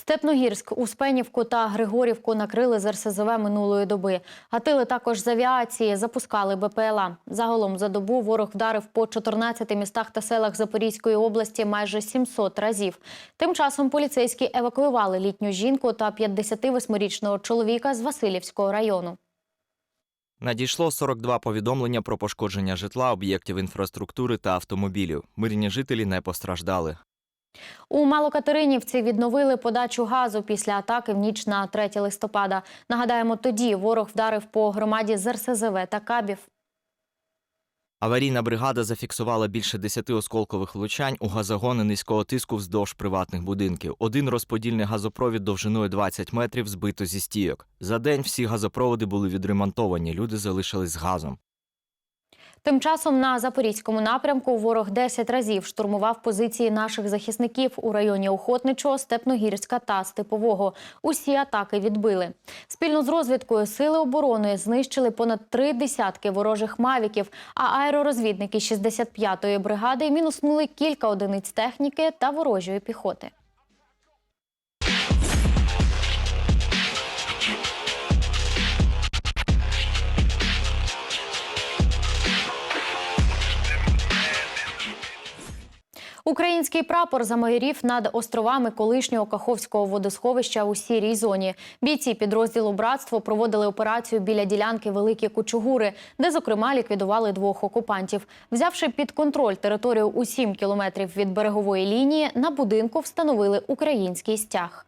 Степногірськ, Успенівку та Григорівку накрили з РСЗВ минулої доби. Гатили також з авіації, запускали БПЛА. Загалом за добу ворог вдарив по 14 містах та селах Запорізької області майже 700 разів. Тим часом поліцейські евакуювали літню жінку та 58-річного чоловіка з Васильівського району. Надійшло 42 повідомлення про пошкодження житла, об'єктів інфраструктури та автомобілів. Мирні жителі не постраждали. У Малокатеринівці відновили подачу газу після атаки в ніч на 3 листопада. Нагадаємо, тоді ворог вдарив по громаді з РСЗВ та кабів. Аварійна бригада зафіксувала більше 10 осколкових влучань у газогони низького тиску вздовж приватних будинків. Один розподільний газопровід довжиною 20 метрів збито зі стійок. За день всі газопроводи були відремонтовані. Люди залишились з газом. Тим часом на запорізькому напрямку ворог 10 разів штурмував позиції наших захисників у районі Охотничого, Степногірська та Степового. Усі атаки відбили. Спільно з розвідкою сили оборони знищили понад три десятки ворожих мавіків, а аеророзвідники 65-ї бригади мінуснули кілька одиниць техніки та ворожої піхоти. Український прапор замайорів над островами колишнього Каховського водосховища у сірій зоні. Бійці підрозділу Братство проводили операцію біля ділянки Великі Кучугури, де, зокрема, ліквідували двох окупантів. Взявши під контроль територію у 7 кілометрів від берегової лінії, на будинку встановили український стяг.